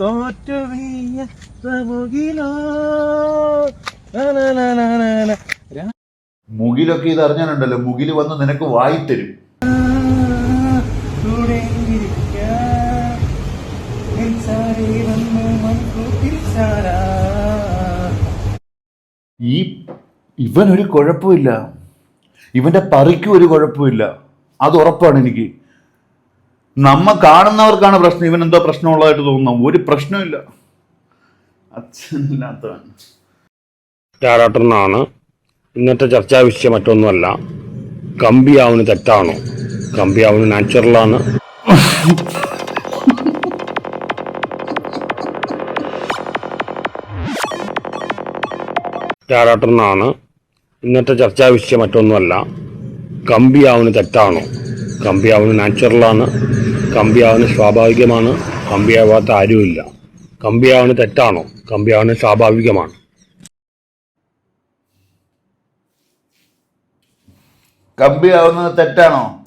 തോറ്റു വീയ മുകിലോ മുകിലൊക്കെ ഇത് അറിഞ്ഞാലുണ്ടല്ലോ മുകിൽ വന്ന് നിനക്ക് വായിത്തരും. ഈ ഇവനൊരു കുഴപ്പമില്ല. ഇവന്റെ പറിക്കും ഒരു കുഴപ്പമില്ല. അത് ഉറപ്പാണ് എനിക്ക്. നമ്മ കാണുന്നവർക്കാണ് പ്രശ്നം. ഇവൻ എന്തോ പ്രശ്നമുള്ളതായിട്ട് തോന്നുന്നു. ഒരു പ്രശ്നമില്ല അച്ഛനില്ലാത്തവൻ. രാരാട്ടനാണ് ഇന്നത്തെ ചർച്ചാ വിഷയം മറ്റൊന്നുമല്ല. കമ്പിയാവിന് തെറ്റാണോ? കമ്പിയാവിന് നാച്ചുറലാണ്. രാരാട്ടനാണ് ഇന്നത്തെ ചർച്ചാ വിഷയം മറ്റൊന്നുമല്ല. കമ്പിയാവിന് തെറ്റാണോ? കമ്പിയാവുന് നാച്ചുറലാണ് കമ്പിയാവുന്ന സ്വാഭാവികമാണ് കമ്പിയാവാത്ത ആരുമില്ല. കമ്പിയാവുന്ന തെറ്റാണോ കമ്പിയാവുന്ന സ്വാഭാവികമാണ്. കമ്പിയാവുന്നത് തെറ്റാണോ?